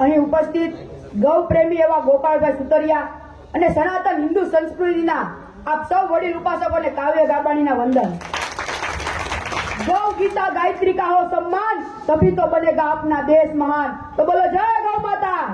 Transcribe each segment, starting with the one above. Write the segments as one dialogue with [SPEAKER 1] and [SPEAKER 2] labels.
[SPEAKER 1] અહીં ઉપસ્થિત ગૌ પ્રેમી એવા ગોપાલભાઈ સુતરિયા અને સનાતન હિન્દુ સંસ્કૃતિના આપ સૌ વડીલ ઉપાસકોને કાવ્ય ગાબાણીના વંદન. ગૌ ગીતા ગાયત્રી કા હો સન્માન, તભી તો બનેગા આપના દેશ મહાન. તો બોલો જય ગૌ માતા.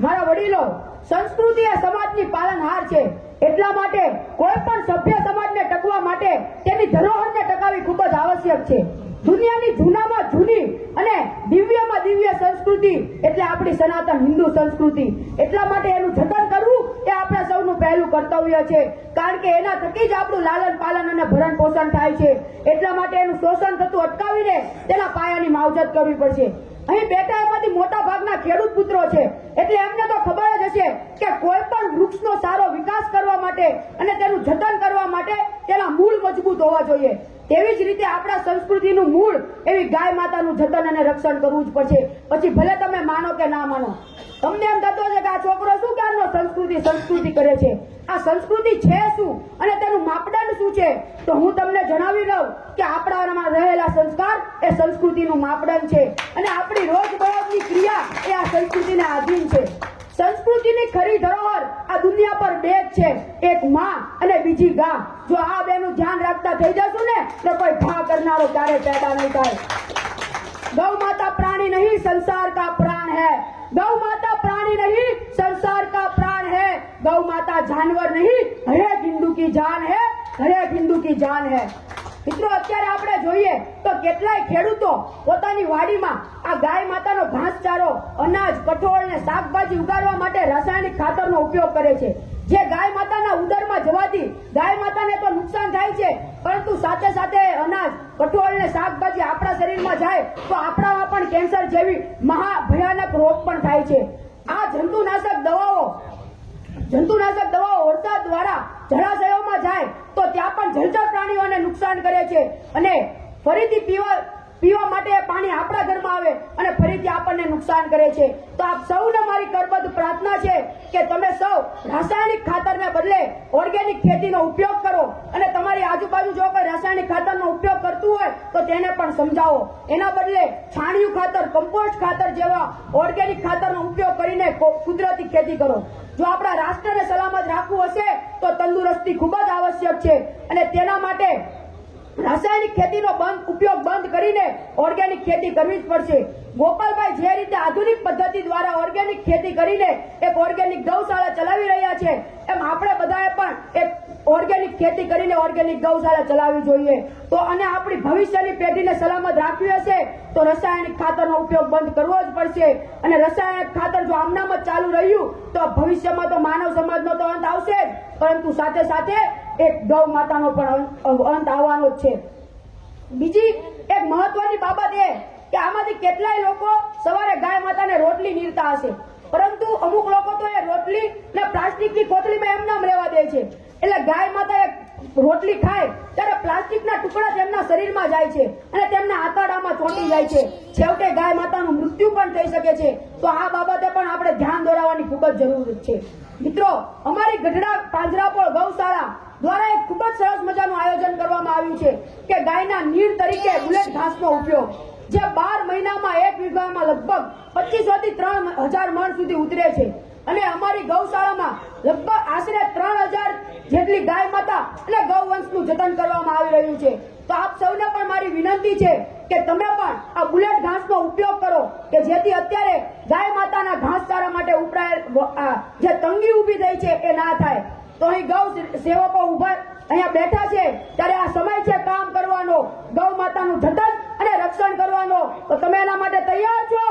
[SPEAKER 1] મારા વડીલો, સંસ્કૃતિ એ સમાજની પાલનહાર છે. એટલા માટે કોઈ પણ સભ્ય સમાજને ટકવા માટે તેની ધરોહરને ટકાવી ખૂબ જ આવશ્યક છે. દુનિયાની જૂનામાં જૂની અને દિવ્યમાં દિવ્ય સંસ્કૃતિ, એટલે આપણી સનાતન હિન્દુ સંસ્કૃતિ. એટલા માટે એનું જતન કરવું એ આપણા સૌનું પહેલું કર્તવ્ય છે. કારણ કે એના થકી જ આપણું લાલન પાલન અને ભરણ પોષણ થાય છે. એટલા માટે એનું શોષણ થતું અટકાવીને તેના પાયાની માવજત કરવી પડશે. અહીં બેઠા એમાંથી મોટા ભાગના ખેડૂત પુત્રો છે. એટલે એમને તો ખબર જ હશે કે કોઈ પણ વૃક્ષનો સારો વિકાસ કરવા માટે અને તેનું જતન કરવા માટે તેના મૂળ મજબૂત હોવા જોઈએ. તેવી જ રીતે આપણા સંસ્કૃતિનું મૂળ એવી ગાય માતાનું જતન અને રક્ષણ કરવું જ પડશે. પછી ભલે તમે માનો કે ના માનો, તમને એમ થતો છે કે આ છોકરો શું કામનો સંસ્કૃતિ સંસ્કૃતિ કરે છે? આ સંસ્કૃતિ છે શું? અને તેનું માપદંડ શું છે? તો હું તમને જણાવી દઉં કે આપણામાં રહેલા સંસ્કાર એ સંસ્કૃતિનું માપદંડ છે. અને આપણી રોજબરોજની ક્રિયા એ આ સંસ્કૃતિને આધીન છે. સંસ્કૃતિની ખરી ધરોહર આ દુનિયા પર બે જ છે એક માં અને બીજી ગા જો આ બેનું ધ્યાન રાખતા થઈ જશું ને તો કોઈ ભા કરનારો ક્યારે પેદા નહીં થાય गौ माता प्राणी नहीं संसार का प्राण है गौ माता प्राणी नहीं संसार का प्राण है गौ माता जानवर नहीं हर एक हिंदू की जान है हर एक हिंदू की जान है મિત્રો, અત્યારે આપણે જોઈએ તો કેટલાય ખેડૂતો પોતાની વાડીમાં આ ગાય માતાનો ઘાસચારો, અનાજ, કઠોળ ને શાકભાજી ઉગાડવા માટે રાસાયણિક ખાતરનો ઉપયોગ કરે છે. જે ગાય માતાના ઉદરમાં જવાથી ગાય માતાને તો નુકસાન થાય છે, પરંતુ સાથે સાથે અનાજ, કઠોળ ને શાકભાજી આપણા શરીરમાં જાય તો આપણામાં પણ કેન્સર જેવી મહાભયાનક રોગ પણ થાય છે. આ જંતુનાશક દવાઓ જંતુનાશક દવાઓ વરસાદ દ્વારા જળાશયોમાં જાય તો ત્યાં પણ જળચર પ્રાણીઓને નુકસાન કરે છે. અને ફરીથી પીવા પીવા માટે પાણી આપણા ઘરમાં આવે અને ફરીથી આપણને નુકસાન કરે છે. તો આપ સૌને મારી કરબદ્ધ પ્રાર્થના છે કે તમે સૌ રાસાયણિક ખાતરને બદલે ઓર્ગેનિક ખેતીનો ઉપયોગ કરો અને તમારી આજુબાજુ જો કોઈ રાસાયણિક ખાતરનો ઉપયોગ કરતું હોય તો તેને પણ સમજાવો. એના બદલે છાણિયું ખાતર, કમ્પોસ્ટ ખાતર જેવા ઓર્ગેનિક ખાતરનો ઉપયોગ કરીને કુદરતી ખેતી કરો. જો આપણા રાષ્ટ્રને સલામત રાખવું હશે તો તંદુરસ્તી ખૂબ જ આવશ્યક છે અને તેના માટે રાસાયણિક ખેતીનો બંધ ઉપયોગ કરીને ઓર્ગેનિક ખેતી કરવી જ પડશે. ગોપાલભાઈ જે રીતે આધુનિક પદ્ધતિ દ્વારા ઓર્ગેનિક ખેતી કરીને એક ઓર્ગેનિક ગૌશાળા ચલાવી રહ્યા છે, એમ આપણે બધાએ પણ એક ઓર્ગેનિક ખેતી કરીને ઓર્ગેનિક ગૌશાળા ચલાવવી જોઈએ. તો અને આપણી ભવિષ્યની પેઢીને સલામત રાખવી હશે, તો રાસાયણિક ખાતરનો ઉપયોગ બંધ કરવો જ પડશે. અને રાસાયણિક ખાતર જો આમનામ જ ચાલુ રહ્યું, તો ભવિષ્યમાં તો માનવ સમાજનો તો અંત આવશે જ. પરંતુ સાથે સાથે એક ગૌ માતાનો પણ અંત- અંત આવવાનો જ છે. બીજી એક મહત્વની બાબત એ કે આમાંથી કેટલાય લોકો સવારે ગાય માતાને રોટલી નીરતા હશે. પરંતુ અમુક લોકો તો એ રોટલી ને પ્લાસ્ટિકની કોથળીમાં એમના રહેવા દે છે. એટલે ગાય માતા એક રોટલી ખાય ત્યારે પ્લાસ્ટિકના ટુકડા તેમના શરીરમાં જાય છે અને તેમના આંતરડામાં ચોંટી જાય છે. છેવટે ગાય માતાનું મૃત્યુ પણ થઈ શકે છે. તો આ બાબતે પણ આપણે ધ્યાન દોરાવવાની ખૂબ જ જરૂર છે. મિત્રો, અમારી ગઢડા પાંજરાપોળ ગૌશાળા દ્વારા એક ખૂબ જ સરસ મજાનું આયોજન કરવામાં આવ્યું છે કે ગાયના નીર તરીકે બુલેટ ઘાસનો ઉપયોગ, જે બાર મહિનામાં એક વીઘામાં લગભગ પચીસો થી ત્રણ હજાર મણ સુધી ઉતરે છે. અને અમારી ગૌશાળામાં લગભગ આશરે ત્રણ હજાર જેટલી ગાય માતા અને ગૌવંશનું જતન કરવામાં આવી રહ્યું છે. તો આપ સૌને પણ મારી વિનંતી છે કે તમે પણ આ બુલેટ ઘાસનો ઉપયોગ કરો, કે જેથી અત્યારે ગાય માતાના ઘાસચારા માટે ઉપરાયેલ જે તંગી ઊભી થઈ છે એ ના થાય. તો અહીં ગૌ સેવકો ઊભા અહીંયા બેઠા છે ત્યારે આ સમય છે કામ કરવાનો ગૌ માતાનું જતન અને રક્ષણ કરવાનો તો તમે એના માટે તૈયાર છો?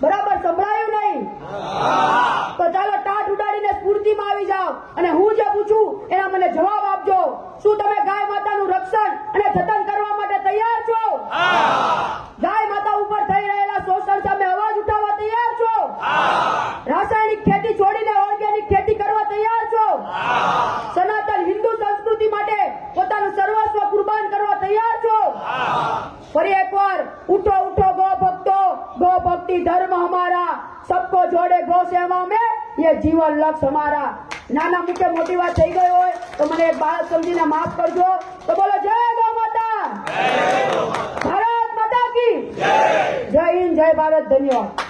[SPEAKER 1] બરાબર સંભળાયું નહીં? તો ચાલો ટાટ ઉડાડીને સ્ફૂર્તિમાં આવી જાઓ. અને હું જે પૂછું, એના મને જવાબ આપજો. શું તમે ગાય માતાનું રક્ષણ અને और एक बार ઉઠો उठो गो भक्तो गो भक्ति धर्म हमारा सबको જોડે ગો સેવા મે ये જીવન લક્ષ અમારા. નાના મુકે મોટી વાત થઈ ગઈ હોય તો મને એક બાળક સમજીને માફ કરજો. તો બોલો જય ગો માતા. ભારત માતા કી. જય જય હિન્દ જય ભારત. ધન્યવાદ.